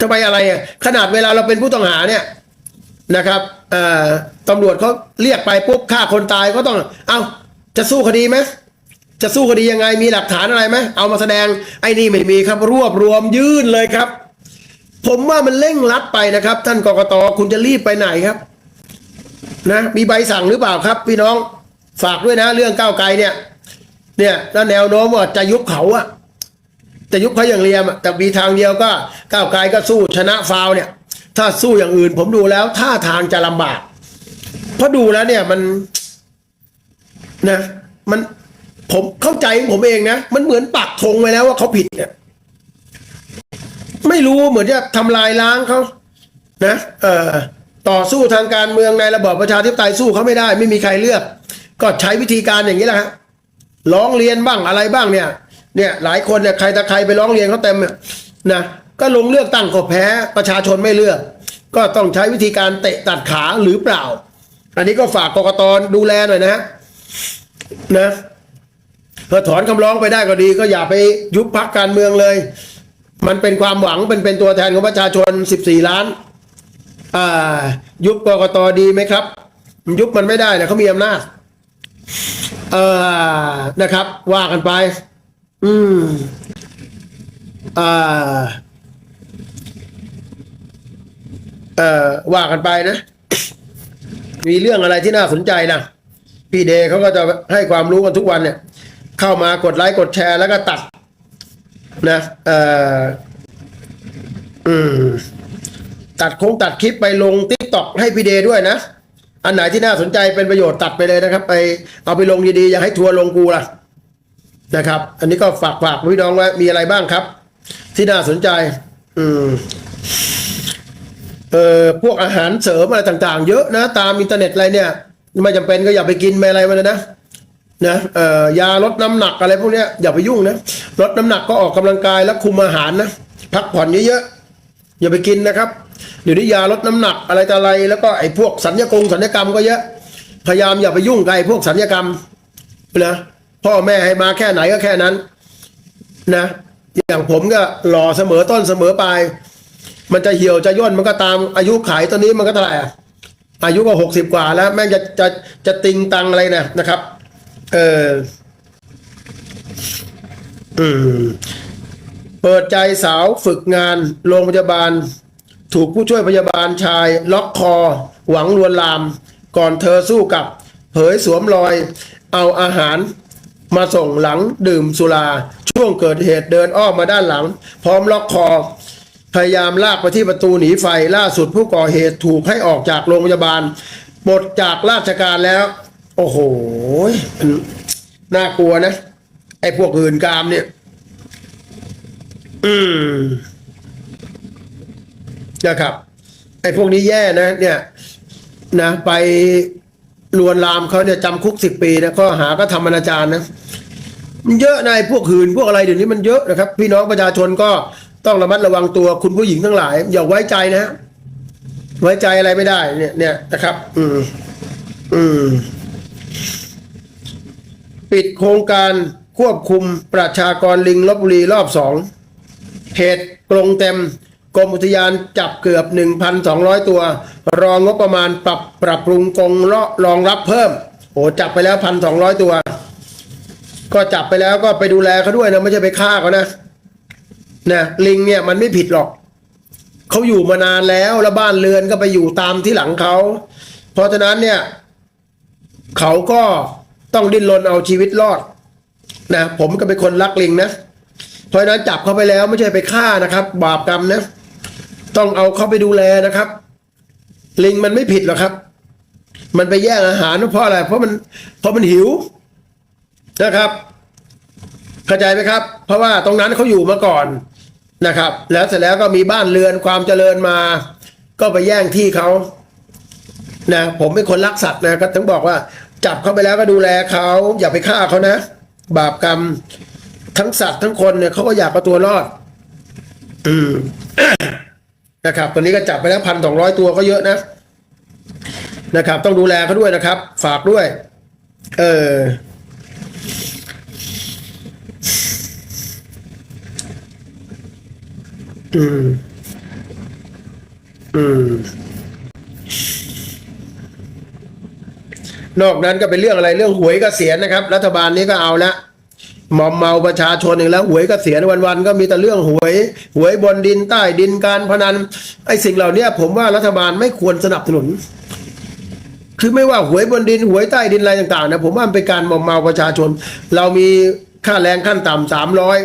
ทำไมอะไรอะขนาดเวลาเราเป็นผู้ต้องหาเนี่ยนะครับตำรวจเขาเรียกไปปุ๊บฆ่าคนตายก็ต้อง เอาจะสู้คดีไหมจะสู้คดียังไงมีหลักฐานอะไรไหมเอามาแสดงไอ้นี่ไม่มีครับ รวบรวมยื่นเลยครับ ผมว่ามันเร่งรัดไปนะครับ ท่านกกตคุณจะรีบไปไหนครับ นะ มีใบสั่งหรือเปล่าครับ พี่น้องฝากด้วยนะ เรื่องก้าวไกลเนี่ย เนี่ยแล้วแนวโน้มว่าจะยุบเขาอะ จะยุบเขาอย่างเรียมแต่มีทางเดียวก็ก้าวไกลก็สู้ชนะฟาวเนี่ย ถ้าสู้อย่างอื่น ผมดูแล้วท่าทางจะลำบาก เพราะดูแล้วเนี่ยมันนะ มันผมเข้าใจผมเองนะ มันเหมือนปักธงไว้แล้วว่าเขาผิดเนี่ยไม่รู้เหมือนจะทำลายล้างเขานะเอ่อต่อสู้ทางการเมืองในระบอบประชาธิปไตยสู้เขาไม่ได้ ไม่มีใครเลือก ก็ใช้วิธีการอย่างนี้แหละฮะร้องเรียนบ้างอะไรบ้างเนี่ย เนี่ยหลายคนเนี่ยใครตะใครไปร้องเรียนเขาเต็มเนี่ยนะก็ลงเลือกตั้งก็แพ้ประชาชนไม่เลือก ก็ต้องใช้วิธีการเตะตัดขาหรือเปล่า อันนี้ก็ฝากกรกตดูแลหน่อยนะฮะนะเพื่อถอนคำร้องไปได้ก็ดี ก็อย่าไปยุบพักการเมืองเลย มันเป็นความหวังเป็นเป็นตัวแทนของประชาชน 14 ล้านอ่ายุบกรกตดีไหมครับ ยุบมันไม่ได้นะเขามีอำนาจเอ่อนะครับ ว่ากันไป อืมอ่าเอ่อว่ากันไปนะ มีเรื่องอะไรที่น่าสนใจนะพี่เดย์เขาก็จะให้ความรู้กันทุกวันเนี่ย เข้ามากดไลค์กดแชร์แล้วก็ตัด นะเอ่ออืมตัดโค้งตัดคลิปไปลงทิกตอกให้พี่เดย์ด้วยนะ อันไหนที่น่าสนใจเป็นประโยชน์ตัดไปเลยนะครับ ไปเอาไปลงดีๆ อย่าให้ทัวร์ลงกูล่ะ นะครับ อันนี้ก็ฝากฝากพี่น้องไว้มีอะไรบ้างครับ ที่น่าสนใจ อืมเอ่อพวกอาหารเสริมอะไรต่าง ๆ เยอะนะ ตามอินเทอร์เน็ตอะไรเนี่ย ไม่จำเป็นก็อย่าไปกินไปอะไรมาเลยนะนะเอ่อยาลดน้ำหนักอะไรพวกเนี้ยอย่าไปยุ่งนะลดน้ำหนักก็ออกกำลังกายแล้วคุมอาหารนะพักผ่อนเยอะๆอย่าไปกินนะครับเดี๋ยวนี้ยาลดน้ำหนักอะไรต่ออะไร แล้วก็ไอ้พวกสัญญกงสัญญกรรมก็เยอะพยายามอย่าไปยุ่งกับไอ้พวกสัญญกรรมนะ พ่อแม่ให้มาแค่ไหนก็แค่นั้น นะ อย่างผมก็หล่อเสมอต้นเสมอปลายมันจะเหี่ยวจะย่นมันก็ตามอายุขายตอนนี้มันก็เท่าไหร่อะอายุก็หกสิบกว่าแล้ว แม่งจะจะจะติงตังอะไรนะนะครับ เอออืมเปิดใจสาวฝึกงานโรงพยาบาล ถูกผู้ช่วยพยาบาลชาย ล็อกคอ หวังลวนลาม ก่อนเธอสู้กับ เผยสวมรอย เอาอาหาร มาส่งหลังดื่มสุรา ช่วงเกิดเหตุเดินอ้อมมาด้านหลัง พร้อมล็อกคอ พยายามลากไปที่ประตูหนีไฟล่าสุดผู้ก่อเหตุถูกให้ออกจากโรงพยาบาลปลดจากราชการแล้ว โอ้โหนน่ากลัวนะ ไอ้พวกอื่นกามเนี่ย อืมนะครับไอ้พวกนี้แย่นะ เนี่ย นะไป ลวนลามเขาเนี่ยจำคุกสิบปีนะข้อหาก็ทำอนาจารนะมันเยอะนายพวกหืนพวกอะไรเดี๋ยวนี้มันเยอะนะครับ พี่น้องประชาชนก็ต้องระมัดระวังตัวคุณผู้หญิงทั้งหลาย อย่าไว้ใจนะ ไว้ใจอะไรไม่ได้ เนี่ยเนี่ยนะครับ อืมอืมปิดโครงการควบคุมประชากรลิงลบบุรีรอบสองเหตุกรงเต็มกรมอุทยานจับเกือบ 1,200 ตัว รองงบประมาณปรับปรับปรุงกรงเลาะรองรับเพิ่มโอ้จับไปแล้ว1,200ตัว ก็จับไปแล้วก็ไปดูแลเขาด้วยนะไม่ใช่ไปฆ่าเขานะนะลิงเนี่ยมันไม่ผิดหรอกเขาอยู่มานานแล้วแล้วบ้านเรือนก็ไปอยู่ตามที่หลังเขาเพราะฉะนั้นเนี่ยเขาก็ต้องดิ้นรนเอาชีวิตรอดนะผมก็เป็นคนรักลิงนะเพราะฉะนั้นจับเขาไปแล้วไม่ใช่ไปฆ่านะครับ บาปกรรมนะ ต้องเอาเขาไปดูแลนะครับ ลิงมันไม่ผิดหรอกครับ มันไปแย่งอาหารเพราะอะไร เพราะมันเพราะมันหิวนะครับ เข้าใจไหมครับ เพราะว่าตรงนั้นเขาอยู่มาก่อนนะครับ แล้วเสร็จแล้วก็มีบ้านเรือนความเจริญมา ก็ไปแย่งที่เขานะผมเป็นคนรักสัตว์นะก็ถึงบอกว่า จับเขาไปแล้วก็ดูแลเขาอย่าไปฆ่าเขานะ บาปกรรมทั้งสัตว์ทั้งคนเนี่ยเขาก็อยากเอาตัวรอด อืม นะครับตอนนี้ก็จับไปแล้วพันสองร้อยตัวก็เยอะนะนะครับ ต้องดูแลเขาด้วยนะครับ ฝากด้วย เอออืม อืม นอกนั้นก็เป็นเรื่องอะไรเรื่องหวยกเกษียณนะครับ รัฐบาลนี้ก็เอาละ มอมเมาประชาชนอีกแล้วหวยกเกษียณวันๆก็มีแต่เรื่องหวย หวยบนดินใต้ดินการพนันไอ้สิ่งเหล่านี้ผมว่ารัฐบาลไม่ควรสนับสนุน คือไม่ว่าหวยบนดินหวยใต้ดินอะไรต่างๆนะผมว่ามันเป็นการมอมเมาประชาชน เรามีค่าแรงขั้นต่ำสามร้อย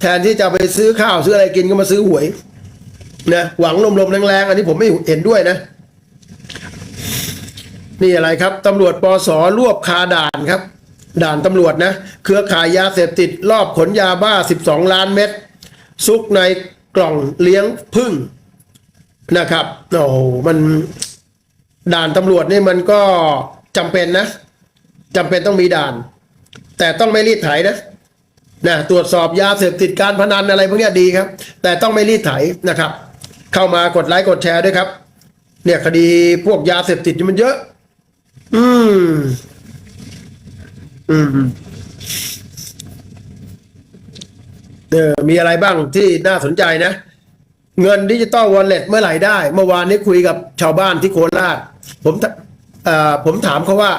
แทนที่จะไปซื้อข้าวซื้ออะไรกินก็มาซื้อหวยนะหวังลมๆแรงๆอันนี้ผมไม่เห็นด้วยนะนี่อะไรครับตำรวจปสรวบคาด่านครับ ด่านตำรวจนะ เครือข่ายยาเสพติดรอบขนยาบ้า 12 ล้านเม็ดซุกในกล่องเลี้ยงพึ่งนะครับโอ้โหมันด่านตำรวจนี่มันก็จำเป็นนะจำเป็นต้องมีด่าน แต่ต้องไม่รีดไถนะนะตรวจสอบยาเสพติดการพนันอะไรพวกนี้ดีครับ แต่ต้องไม่รีดไถนะครับ เข้ามากดไลค์กดแชร์ด้วยครับ เนี่ยคดีพวกยาเสพติดมันเยอะ อืม อืมเออมีอะไรบ้างที่น่าสนใจนะ เงินดิจิตอลวอลเล็ตเมื่อไหร่ได้ เมื่อวานนี้คุยกับชาวบ้านที่โคราช ผมถเอ่อผมถามเขาว่า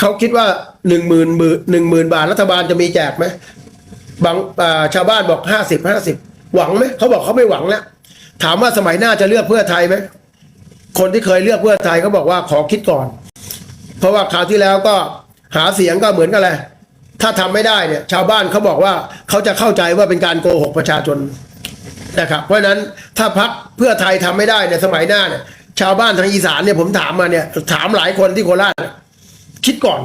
เขาคิดว่าหนึ่งหมื่นหนึ่งหมื่นบาทรัฐบาลจะมีแจกไหมบางาชาวบ้านบอกห้าสิบห้าสิบหวังไหมเขาบอกเขาไม่หวังแล้วถามว่าสมัยหน้าจะเลือกเพื่อไทยไหมคนที่เคยเลือกเพื่อไทยเขาบอกว่าขอคิดก่อน เพราะว่าคราวที่แล้วก็ หาเสียงก็เหมือนกันเลยถ้าทำไม่ได้เนี่ย ชาวบ้านเขาบอกว่าเขาจะเข้าใจว่าเป็นการโกหกประชาชนนะครับเพราะฉะนั้นถ้าพักเพื่อไทยทำไม่ได้ในยสมัยหน้าเนี่ยชาวบ้านทางอีสานเนี่ยผมถามมาเนี่ย ถามหลายคนที่โคราชคิดก่อน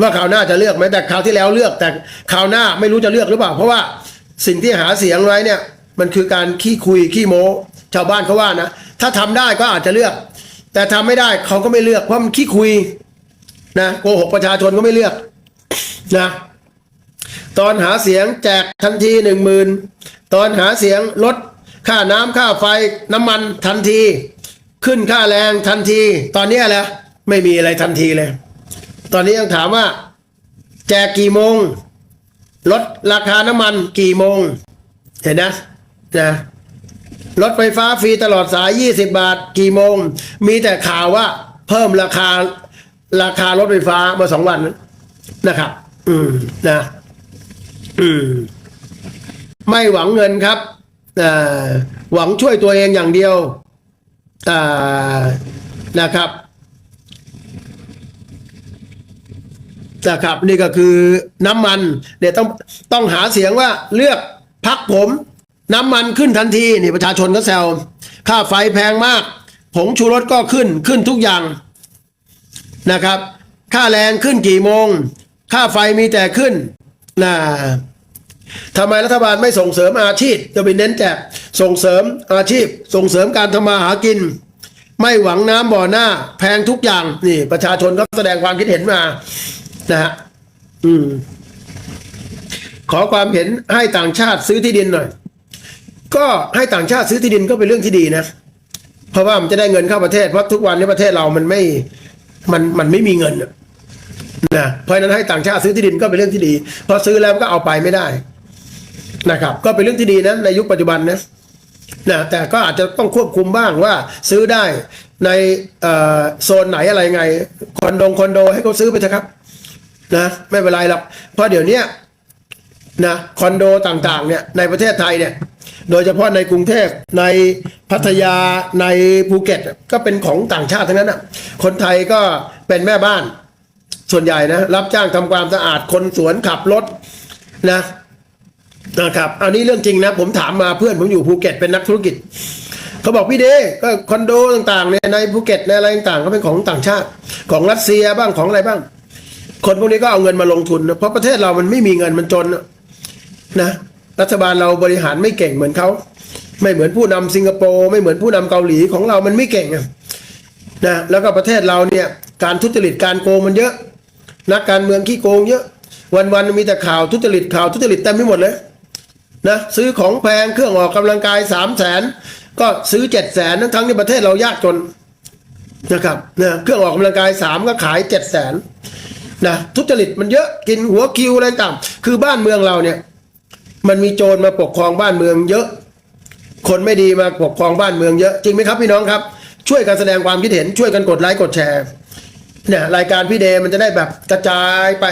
ว่าคราวหน้าจะเลือกไหมแต่คราวที่แล้วเลือก แต่คราวหน้าไม่รู้จะเลือกหรือเปล่า เพราะว่าสิ่งที่หาเสียงไว้เนี่ย มันคือการขี้คุยขี้โม้ชาวบ้านเขาว่านะถ้าทำได้ก็อาจจะเลือก แต่ทำไม่ได้เขาก็ไม่เลือกเพราะมันขี้คุย นะโกหกประชาชนก็ไม่เลือกนะตอนหาเสียงแจกทันทีหนึ่งหมื่นตอนหาเสียงลดค่าน้ำค่าไฟน้ำมันทันที ขึ้นค่าแรงทันที ตอนนี้แหละไม่มีอะไรทันทีเลย ตอนนี้ยังถามว่า แจกกี่โมง ลดราคาน้ำมันกี่โมง เห็นนะนะรถไฟฟ้าฟรีตลอดสาย 20 บาท กี่โมง มีแต่ข่าวว่า เพิ่มราคา ราคารถไฟฟ้ามาสองวันนะครับ อืมนะ อืมไม่หวังเงินครับหวังช่วยตัวเองอย่างเดียวนะครับนะครับนี่ก็คือน้ำมันเนี่ยต้องต้องหาเสียงว่าเลือกพักผม น้ำมันขึ้นทันทีนี่ประชาชนก็แซวค่าไฟแพงมาก ผงชูรสก็ขึ้นขึ้นทุกอย่าง นะครับ ค่าแรงขึ้นกี่โมง ค่าไฟมีแต่ขึ้นนะทำไมรัฐบาลไม่ส่งเสริมอาชีพจะไปเน้นแจกส่งเสริมอาชีพ ส่งเสริมการทำมาหากิน ไม่หวังน้ำบ่อหน้า แพงทุกอย่างนี่ ประชาชนก็แสดงความคิดเห็นมา นะฮะอืม ขอความเห็นให้ต่างชาติซื้อที่ดินหน่อย ก็ให้ต่างชาติซื้อที่ดินก็เป็นเรื่องที่ดีนะเพราะว่ามันจะได้เงินเข้าประเทศเพราะทุกวันนี้ประเทศเรามันไม่ มันมันไม่มีเงินนะเพราะนั้นให้ต่างชาติซื้อที่ดินก็เป็นเรื่องที่ดีพอซื้อแล้วก็เอาไปไม่ได้นะครับ ก็เป็นเรื่องที่ดีนะในยุคปัจจุบันนะนะแต่ก็อาจจะต้องควบคุมบ้างว่าซื้อได้ในโซนไหนอะไรไงคอนโดคอนโดให้เขาซื้อไปเถอะครับนะไม่เป็นไรหรอกเพราะเดี๋ยวนี้นะคอนโดต่างๆเนี่ยในประเทศไทยเนี่ย โดยเฉพาะในกรุงเทพในพัทยาในภูเก็ต ก็เป็นของต่างชาติทั้งนั้นอะคนไทยก็เป็นแม่บ้านส่วนใหญ่นะรับจ้างทำความสะอาดคนสวนขับรถนะนะครับอันนี้เรื่องจริงนะ ผมถามมาเพื่อนผมอยู่ภูเก็ตเป็นนักธุรกิจเขาบอกพี่เดก็คอนโดต่างๆเนี่ยในภูเก็ตในอะไรต่างๆก็เป็นของต่างชาติ ของรัสเซียบ้างของอะไรบ้าง คนพวกนี้ก็เอาเงินมาลงทุนนะเพราะประเทศเรามันไม่มีเงินมันจนนะ รัฐบาลเราบริหารไม่เก่งเหมือนเขาไม่เหมือนผู้นำสิงคโปร์ไม่เหมือนผู้นำเกาหลีของเรามันไม่เก่งนะแล้วก็ประเทศเราเนี่ยการทุจริตการโกงมันเยอะ นักการเมืองขี้โกงเยอะวันๆมีแต่ข่าวทุจริตข่าวทุจริตเต็มไปหมดเลยนะซื้อของแพงเครื่องออกกำลังกายสามแสนก็ซื้อเจ็ดแสนทั้งที่ประเทศเรายากจนนะครับเนะเครื่องออกกำลังกายสามก็ขายเจ็ดแสนนะทุจริตมันเยอะกินหัวคิวอะไรต่างคือบ้านเมืองเราเนี่ย มันมีโจรมาปกครองบ้านเมืองเยอะ คนไม่ดีมาปกครองบ้านเมืองเยอะ จริงไหมครับพี่น้องครับ ช่วยกันแสดงความคิดเห็นช่วยกันกดไลค์กดแชร์เนี่ยรายการพี่เดมันจะได้แบบกระจายไป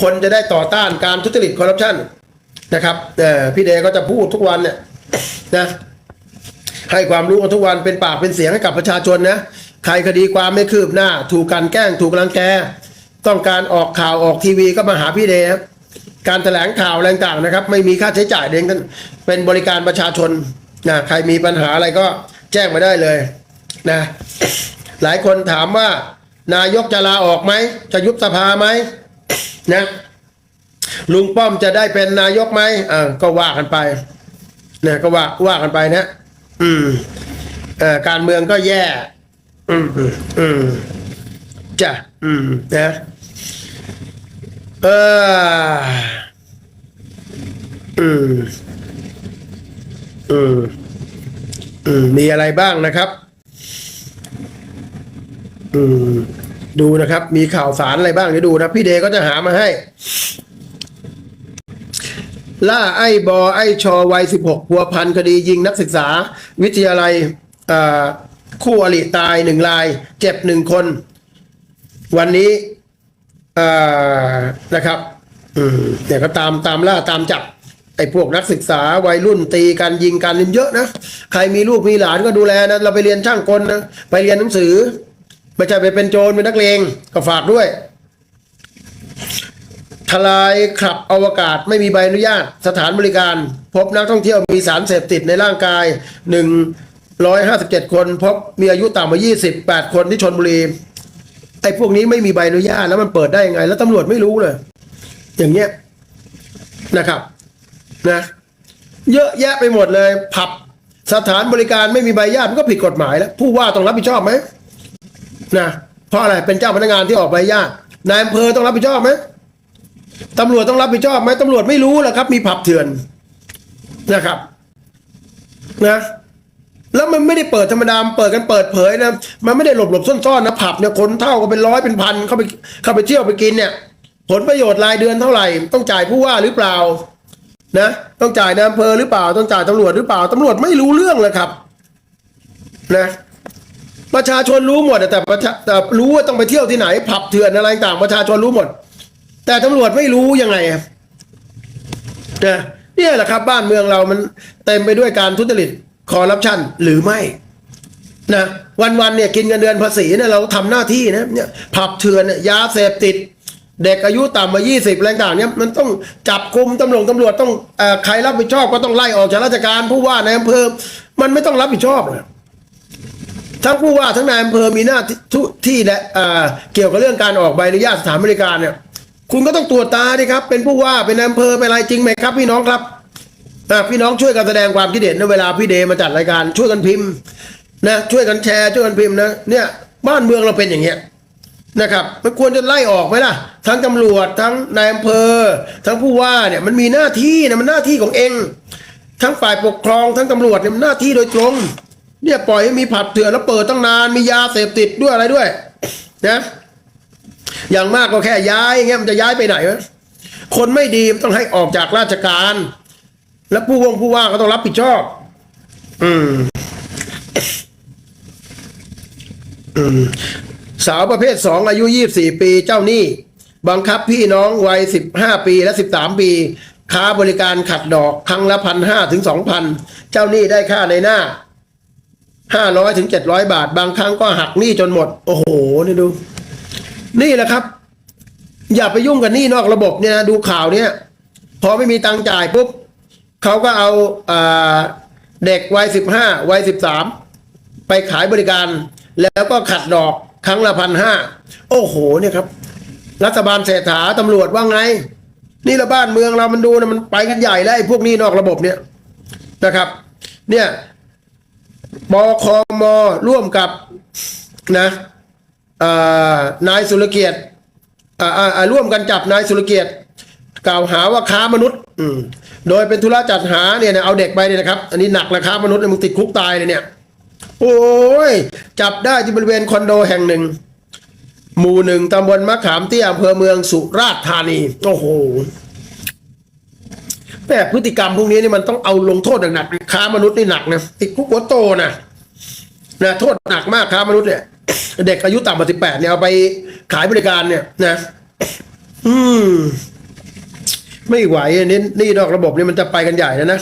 คนจะได้ต่อต้านการทุจริตคอร์รัปชันนะครับเออพี่เดก็จะพูดทุกวันเนี่ยนะให้ความรู้กันทุกวันเป็นปากเป็นเสียงให้กับประชาชนนะใครคดีความไม่คืบหน้า ถูกกลันแกล้งถูกรังแก ต้องการออกข่าวออกทีวีก็มาหาพี่เดครับ การแถลงข่าวอะไรต่างนะครับ ไม่มีค่าใช้จ่ายเองกันเป็นบริการประชาชนนะใครมีปัญหาอะไรก็แจ้งมาได้เลยนะหลายคนถามว่า นายกจะลาออกไหม จะยุบสภาไหมนะลุงป้อมจะได้เป็นนายกไหมอ่าก็ว่ากันไปนี่ยก็ว่าว่ากันไปนะอืมเอ่อการเมืองก็แย่ อืมอืมอืมจ้ะอืมนะ เอออืมอืมอืมมีอะไรบ้างนะครับ อืมดูนะครับ มีข่าวสารอะไรบ้างเดี๋ยวดูนะพี่เดก็จะหามาให้ ล่าไอ้บอไอ้ชอวัย16พัวพันคดียิงนักศึกษา วิทยาลัยคู่อริตายหนึ่งราย เจ็บหนึ่งคน วันนี้ นะครับอืมเนี่ยก็ตามตามล่าตามจับไอ้พวกนักศึกษาวัยรุ่นตีกันยิงกันนี่เยอะนะใครมีลูกมีหลานก็ดูแลนะเราไปเรียนช่างกลนะไปเรียนหนังสือไม่ใช่ไปเป็นโจรเป็นนักเลงก็ฝากด้วย ทลายขับอวกาศไม่มีใบอนุญาต สถานบริการ พบนักท่องเที่ยวมีสารเสพติดในร่างกาย 157 คน พบมีอายุต่ำกว่า 28 คนที่ชนบุรี อ้พวกนี้ไม่มีใบอนุญาตแล้วมันเปิดได้ยังไง แล้วตำรวจไม่รู้เลย อย่างเงี้ยนะครับนะ เยอะแยะไปหมดเลย ผับสถานบริการไม่มีใบอนุญาตมันก็ผิดกฎหมายแล้ว ผู้ว่าต้องรับผิดชอบไหมนะเพราะอะไรเป็นเจ้าพนักงานที่ออกใบอนุญาตนายอำเภอต้องรับผิดชอบไหมตำรวจต้องรับผิดชอบไหมตำรวจไม่รู้แหละครับ มีผับเถื่อนนะครับ นะ แล้วมันไม่ได้เปิดธรรมดาเปิดกันเปิดเผยนะมันไม่ได้หลบหลบซ่อนๆนะผับเนี่ยคนเท่าก็เป็นร้อยเป็นพันเข้าไปเข้าไปเที่ยวไปกินเนี่ย ผลประโยชน์รายเดือนเท่าไหร่ ต้องจ่ายผู้ว่าหรือเปล่า นะ ต้องจ่ายนายอำเภอหรือเปล่า ต้องจ่ายตำรวจหรือเปล่าตำรวจไม่รู้เรื่องเลยครับ นะประชาชนรู้หมดแต่แต่รู้ว่าต้องไปเที่ยวที่ไหน ผับเถื่อนอะไรต่างประชาชนรู้หมด แต่ตำรวจไม่รู้ยังไงนะเนี่ยแหละครับ บ้านเมืองเรามันเต็มไปด้วยการทุจริต คอร์รัปชันหรือไม่นะวันๆเนี่ยกินเงินเดือนภาษีเนี่ยเราทำหน้าที่นะเนี่ยผับเถื่อนเนี่ยยาเสพติด เด็กอายุต่ำมา 20อะไรต่างเนี่ยมันต้องจับกลุ่มตำรวจตำรวจต้องอใครรับผิดชอบก็ต้องไล่ออกจากราชการผู้ว่าในอำเภอมันไม่ต้องรับผิดชอบนะทั้งผู้ว่าทั้งนายอำเภอมีหน้าที่ทุที่และเกี่ยวกับเรื่องการออกใบอนุญาตสถานบริการเนี่ยคุณก็ต้องตรวจตาดิครับ เป็นผู้ว่าเป็นนายอำเภอเป็นอะไรจริงไหมครับพี่น้องครับ อ่าพี่น้องช่วยกันแสดงความคิดเห็นในเวลาพี่เดมาจัดรายการช่วยกันพิมพ์นะช่วยกันแชร์ช่วยกันพิมพ์นะเนี่ยบ้านเมืองเราเป็นอย่างเงี้ยนะครับมันควรจะไล่ออกไหมล่ะ ทั้งตำรวจทั้งนายอำเภอ ทั้งผู้ว่าเนี่ยมันมีหน้าที่นะมันหน้าที่ของเอง ทั้งฝ่ายปกครองทั้งตำรวจเนี่ยมันหน้าที่โดยตรงเนี่ยปล่อยให้มีผับเถื่อนแล้วเปิดตั้งนานมียาเสพติดด้วยอะไรด้วยนะอย่างมากก็แค่ย้ายอย่างเงี้ยมันจะย้ายไปไหนวะคนไม่ดีมันต้องให้ออกจากราชการ แล้วผู้วงผู้ว่าก็ต้องรับผิดชอบ อืม อืม สาวประเภทสองอายุยี่สี่ปีเจ้าหนี้ บังคับพี่น้องวัยสิบห้าปีและสิบสามปี ค้าบริการขัดดอกครั้งละพันห้าถึงสองพันเจ้าหนี้ได้ค่าในหน้าห้าร้อยถึงเจ็ดร้อยบาท บางครั้งก็หักหนี้จนหมด โอ้โห นี่ดู นี่แหละครับ อย่าไปยุ่งกับหนี้นอกระบบเนี่ย ดูข่าวเนี่ย พอไม่มีตังจ่ายปุ๊บ เขาก็เอาเด็กวัยสิบห้าวัยสิบสามไปขายบริการ แล้วก็ขัดดอกครั้งละพันห้าโอ้โหเนี่ยครับ รัฐบาลเศรษฐาตำรวจว่าไง นี่ละบ้านเมืองเรามันดูนะมันไปกันใหญ่แล้วไอ้พวกนี้นอกระบบเนี่ยนะครับ เนี่ยบคมร่วมกับนะนายสุรเกียรติร่วมกันจับนายสุรเกียรติ กล่าวหาว่าค้ามนุษย์อืมโดยเป็นธุระจัดหาเนี่ยนะเอาเด็กไปเนี่ยนะครับ อันนี้หนักนะค้ามนุษย์เนี่ยมึงติดคุกตายเลยเนี่ย โอ้ย จับได้ที่บริเวณคอนโดแห่งหนึ่ง หมู่หนึ่งตำบลมะขามเตี้ยอำเภอเมืองสุราษฎร์ธานี โอ้โหแต่พฤติกรรมพวกนี้นี่มันต้องเอาลงโทษหนักๆค้ามนุษย์นี่หนักนะติดคุกหัวโตนะนะโทษหนักมากค้ามนุษย์เนี่ย เด็กอายุต่ำกว่าสิบแปดเนี่ยเอาไปขายบริการเนี่ยนะ อืม ไม่ไหวอันนี้นี่นอกระบบนี่มันจะไปกันใหญ่แล้วนะ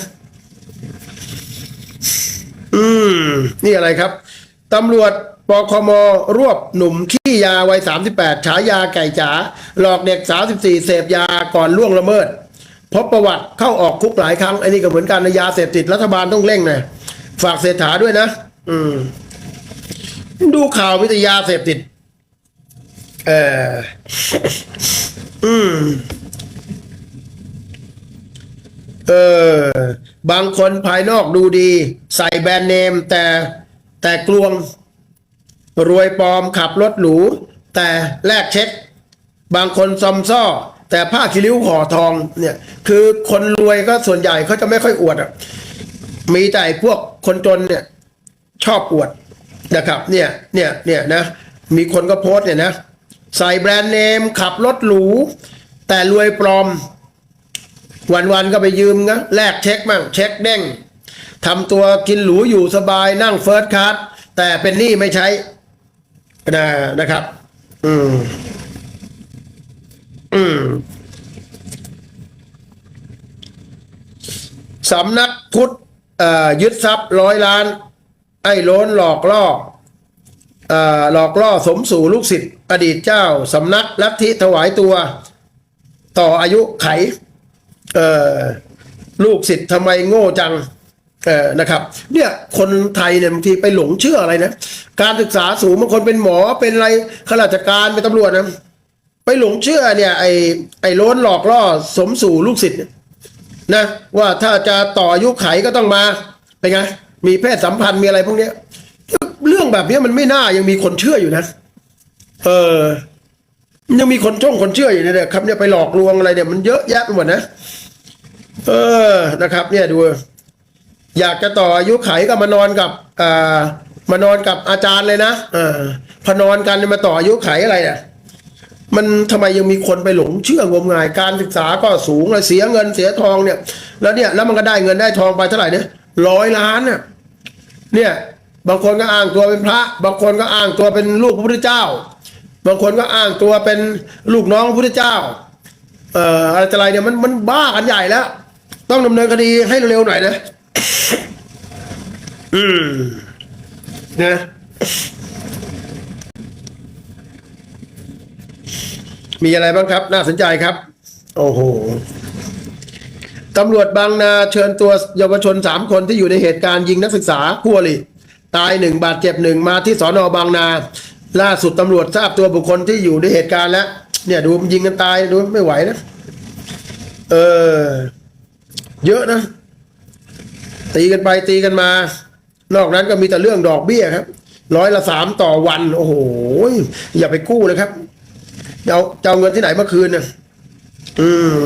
อืม นี่อะไรครับตำรวจปคมรวบหนุ่มขี้ยาวัย 38 ฉายาไก่จ๋าหลอกเด็ก 34 เสพยาก่อนล่วงละเมิด พบประวัติเข้าออกคุกหลายครั้งอันนี้ก็เหมือนกันนะยาเสพติดรัฐบาลต้องเร่งหน่อยฝากเศรษฐาด้วยนะ อืม ดูข่าววิทยาเสพติด เอออืม เออบางคนภายนอกดูดี ใส่แบรนด์เนม แต่แต่กลวงรวยปลอมขับรถหรู แต่แลกเช็ค บางคนซอมซ่อ แต่ผ้าคิริ้วห่อทองเนี่ยคือคนรวยก็ส่วนใหญ่เขาจะไม่ค่อยอวดอะมีแต่พวกคนจนเนี่ยชอบอวดนะครับเนี่ยเนี่ยเนี่ยนะมีคนก็โพสต์เนี่ยนะ ใส่แบรนด์เนมขับรถหรู แต่รวยปลอม วันๆก็ไปยืมนะแลกเช็คมั่งเช็คเด้งทำตัวกินหรูอยู่สบายนั่งเฟิร์สคลาสแต่เป็นหนี้ไม่ใช้นะนะครับ อืม อืมสำนักพุทธยึดทรัพย์ร้อยล้าน ไอ้ล้นหลอกล่ออหลอกล่อสมสู่ลูกศิษย์อดีตเจ้าสำนักลัทธิถวายตัว ต่ออายุไข ลูกศิษย์ทำไมโง่จังนะครับเนี่ยคนไทยเนี่ยบางทีไปหลงเชื่ออะไรนะ การศึกษาสูงบางคนเป็นหมอเป็นอะไรข้าราชการเป็นตำรวจนะไปหลงเชื่อเนี่ยไอ้ไอ้ล้นหลอกล่อสมสู่ลูกศิษย์นะว่าถ้าจะต่ออายุไขก็ต้องมาเป็นไงมีเพศสัมพันธ์มีอะไรพวกเนี้ยเรื่องแบบนี้มันไม่น่ายังมีคนเชื่ออยู่นะ เออยังมีคนจ้องคนเชื่ออยู่เนี่ยครับเนี่ยไปหลอกลวงอะไรเนี่ยมันเยอะแยะไปหมดนะ เออนะครับ เนี่ยดู อยากจะต่ออายุไขก็มานอนกับอ่ามานอนกับอาจารย์เลยนะเออพนอนกันมาต่ออายุไขอะไรเนี่ยมันทำไมยังมีคนไปหลงเชื่องมงายการศึกษาก็สูงเลยเสียเงินเสียทองเนี่ย แล้วเนี่ยแล้วมันก็ได้เงินได้ทองไปเท่าไหร่เนี่ยร้อยล้านเนี่ยเนี่ยบางคนก็อ้างตัวเป็นพระ บางคนก็อ้างตัวเป็นลูกพระพุทธเจ้า บางคนก็อ้างตัวเป็นลูกน้องพระพุทธเจ้าเอ่ออะไรต่ออะไรเนี่ยมันมันบ้ากันใหญ่แล้ว ต้องดำเนินคดีให้เร็วๆหน่อยนะ อืมนะมีอะไรบ้างครับ น่าสนใจครับ โอ้โหตำรวจบางนาเชิญตัวเยาวชนสามคนที่อยู่ในเหตุการณ์ยิงนักศึกษาคู่อริตายหนึ่งบาดเจ็บหนึ่งมาที่สอนอบางนา ล่าสุดตำรวจทราบตัวบุคคลที่อยู่ในเหตุการณ์แล้ว เนี่ยดูมันยิงกันตายดูไม่ไหวนะ เออ เยอะนะ ตีกันไปตีกันมา นอกนั้นก็มีแต่เรื่องดอกเบี้ยครับร้อยละสามต่อวัน โอ้โห อย่าไปกู้เลยครับจะเอาจะเอาเงินที่ไหนเมาคืนนะอืม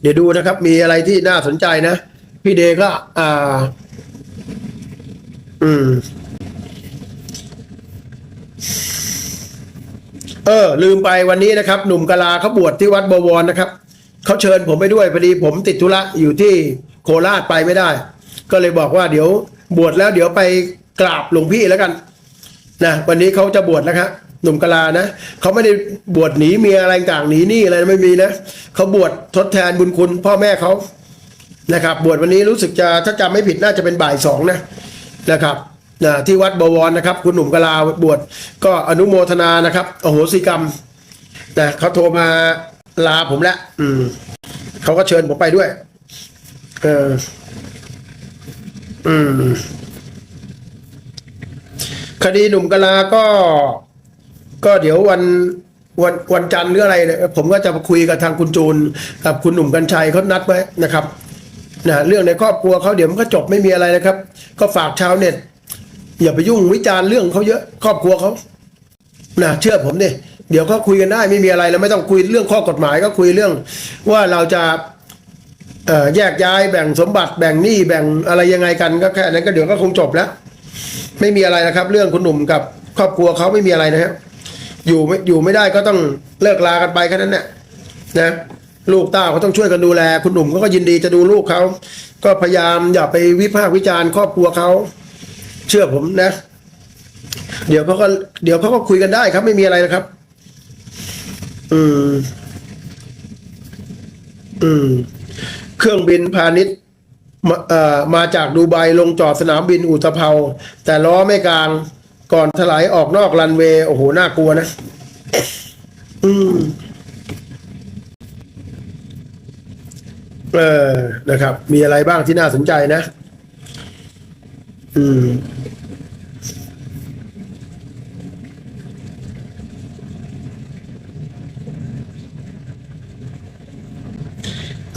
เดี๋ยวดูนะครับ มีอะไรที่น่าสนใจนะ พี่เดก็ อ่า อืม เออ ลืมไปวันนี้นะครับ หนุ่มกะลาเขาบวชที่วัดบวรนะครับ เขาเชิญผมไปด้วยพอดีผมติดธุระอยู่ที่โคราชไปไม่ได้ ก็เลยบอกว่าเดี๋ยวบวชแล้วเดี๋ยวไปกราบหลวงพี่แล้วกันนะวันนี้เขาจะบวชแล้วครับหนุ่มกลานะเขาไม่ได้บวชหนีเมียอะไรต่างหนีหนี่อะไรไม่มีนะเขาบวชทดแทนบุญคุณพ่อแม่เขานะครับ บวชวันนี้รู้สึกจะถ้าจำไม่ผิดน่าจะเป็นบ่ายสองนะนะครับนะที่วัดบวรนะครับ คุณหนุ่มกลาบวชก็อนุโมทนานะครับโอโหสิกรรมนะเขาโทรมา ลาผมแล้วอืมเขาก็เชิญผมไปด้วย เออ อืม คดีหนุ่มกะลาก็ ก็เดี๋ยววันวันวันจันทร์หรืออะไรเนี่ยผมก็จะมาคุยกับทางคุณจูนกับคุณหนุ่มกัญชัยเขานัดไว้นะครับนะเรื่องในครอบครัวเขาเดี๋ยวมันก็จบไม่มีอะไรนะครับ ก็ฝากชาวเน็ตอย่าไปยุ่งวิจารณ์เรื่องเขาเยอะครอบครัวเขานะเชื่อผมดิ เดี๋ยวเขาคุยกันได้ไม่มีอะไรเราไม่ต้องคุยเรื่องข้อกฎหมายก็คุยเรื่อง ว่าเราจะแยกย้ายแบ่งสมบัติแบ่งหนี้แบ่งอะไรยังไงกันก็แค่นั้นก็เดี๋ยวก็คงจบแล้ว ไม่มีอะไรนะครับ เรื่องคุณหนุ่มกับครอบครัวเขาไม่มีอะไรนะครับอยู่ไม่อยู่ไม่ได้ก็ต้องเลิกลากันไปแค่นั้นแหละนะลูกเต้าเขาต้องช่วยกันดูแล คุณหนุ่มเขาก็ยินดีจะดูลูกเขาก็พยายามอย่าไปวิพากษ์วิจารณ์ครอบครัวเขาเชื่อผมนะ เดี๋ยวเขาก็เดี๋ยวเขาก็คุยกันได้ครับ ไม่มีอะไรนะครับ อืม อืม เครื่องบินพาณิชย์มาเอ่อมาจากดูไบลงจอดสนามบินอุตภเปาแต่ล้อไม่กลางก่อนถลายออกนอกรันเวย์โอ้โห น่ากลัวนะ อืม เออนะครับ มีอะไรบ้างที่น่าสนใจนะ อืม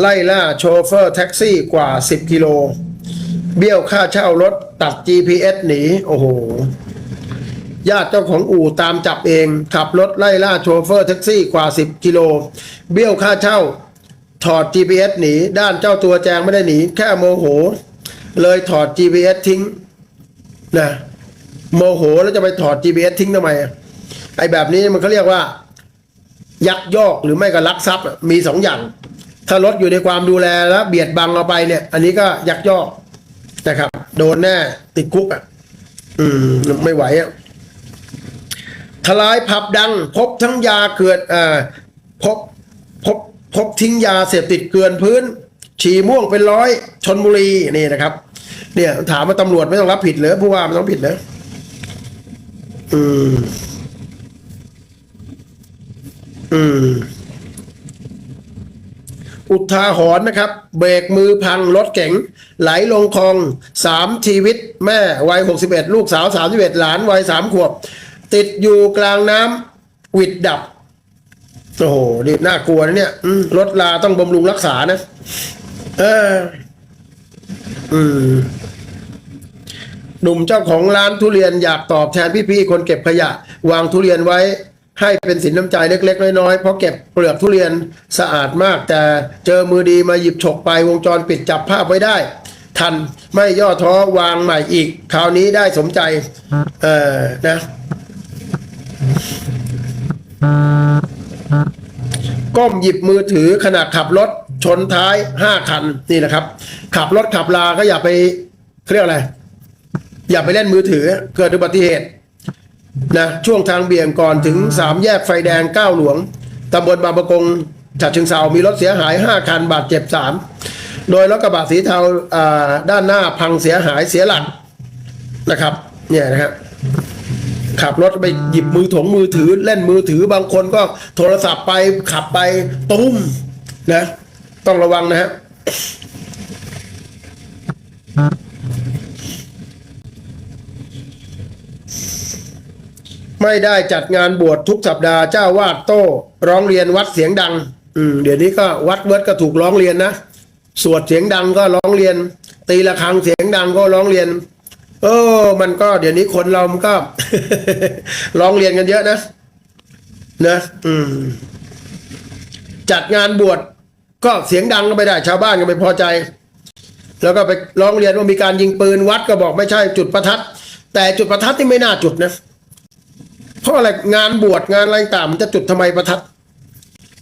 ไล่ล่าโชเฟอร์แท็กซี่กว่า 10 กิโล เบี้ยวค่าเช่ารถตัด GPS หนี โอ้โห ญาติเจ้าของอู่ตามจับเอง ขับรถไล่ล่าโชเฟอร์แท็กซี่กว่า 10 กิโล เบี้ยวค่าเช่า ถอด GPS หนี ด้านเจ้าตัวแจงไม่ได้หนี แค่โมโห เลยถอด GPS ทิ้งนะโมโหแล้วจะไปถอด GPS ทิ้งทำไมไอ้แบบนี้มันเขาเรียกว่า ยักยอกหรือไม่ก็ลักทรัพย์มีสองอย่าง ถ้ารถอยู่ในความดูแลแล้วเบียดบังเอาไปเนี่ย อันนี้ก็ยักยอกนะครับ โดนแน่ติดคุกอะ อืม ไม่ไหวอะทลายผับดัง พบทั้งยาเกิดอ่าพบพบพบทิ้งยาเสพติดเกลื่อนพื้น ฉี่ม่วงเป็นร้อยชนบุรีนี่นะครับ เนี่ย ถามว่าตำรวจไม่ต้องรับผิดเหรอผู้ว่าไม่ต้องผิดเหรออืม อืม อุทาหรณ์นะครับ เบรกมือพังรถเก๋งไหลลงคลองสามชีวิตแม่วัยหกสิบเอ็ดลูกสาวสามสิบเอ็ดหลานวัยสามขวบ ติดอยู่กลางน้ำวิดดับ โอ้โหนี่น่ากลัวนะเนี่ยรถลาต้องบำรุงรักษานะ เออ อืมหนุ่มเจ้าของร้านทุเรียนอยากตอบแทนพี่ๆคนเก็บขยะ วางทุเรียนไว้ ให้เป็นสินน้ำใจเล็ก ๆ น้อยๆเพราะเก็บเปลือกทุเรียนสะอาดมาก แต่เจอมือดีมาหยิบฉกไปวงจรปิดจับภาพไว้ได้ ทันไม่ย่อท้อวางใหม่อีก คราวนี้ได้สมใจ เออนะก้มหยิบมือถือขณะขับรถชนท้ายห้าคันนี่นะครับ ขับรถขับลาก็อย่าไปเขาเรียกอะไร อย่าไปเล่นมือถือเกิดอุบัติเหตุ นะช่วงทางเบี่ยงก่อนถึงสามแยกไฟแดงก้าวหลวงตำบลบางประกงฉะเชิงเซามีรถเสียหายห้าคันบาดเจ็บสามโดยรถกระบะสีเทาอ่าด้านหน้าพังเสียหายเสียหลักนะครับ เนี่ยนะครับขับรถไปหยิบมือถงมือถือเล่นมือถือบางคนก็โทรศัพท์ไปขับไปตุ้มนะ ต้องระวังนะฮะ ไม่ได้จัดงานบวชทุกสัปดาห์เจ้าวาดโต้ ร้องเรียนวัดเสียงดัง อืมเดี๋ยวนี้ก็วัดเวิร์ดก็ถูกร้องเรียนนะสวดเสียงดังก็ร้องเรียน ตีระฆังเสียงดังก็ร้องเรียน เออ มันก็เดี๋ยวนี้คนเรามันก็ ร้องเรียนกันเยอะนะนะอืม จัดงานบวชก็เสียงดังก็ไม่ได้ชาวบ้านก็ไม่พอใจ แล้วก็ไปร้องเรียนว่ามีการยิงปืนวัดก็บอกไม่ใช่จุดประทัด แต่จุดประทัดนี่ไม่น่าจุดนะ เพราะอะไรงานบวชงานอะไรต่างมันจะจุดทำไมประทัด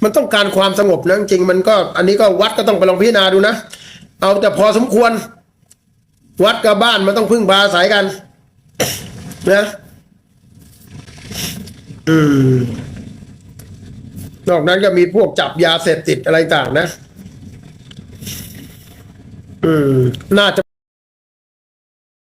มันต้องการความสงบนะจริงมันก็อันนี้ก็วัดก็ต้องไปลองพิจารณาดูนะเอาแต่พอสมควร วัดกับบ้านมันต้องพึ่งพาอาศัยกัน นะอืมนอกนั้นก็มีพวกจับยาเสพติดอะไรต่างนะ อืม น่าจะ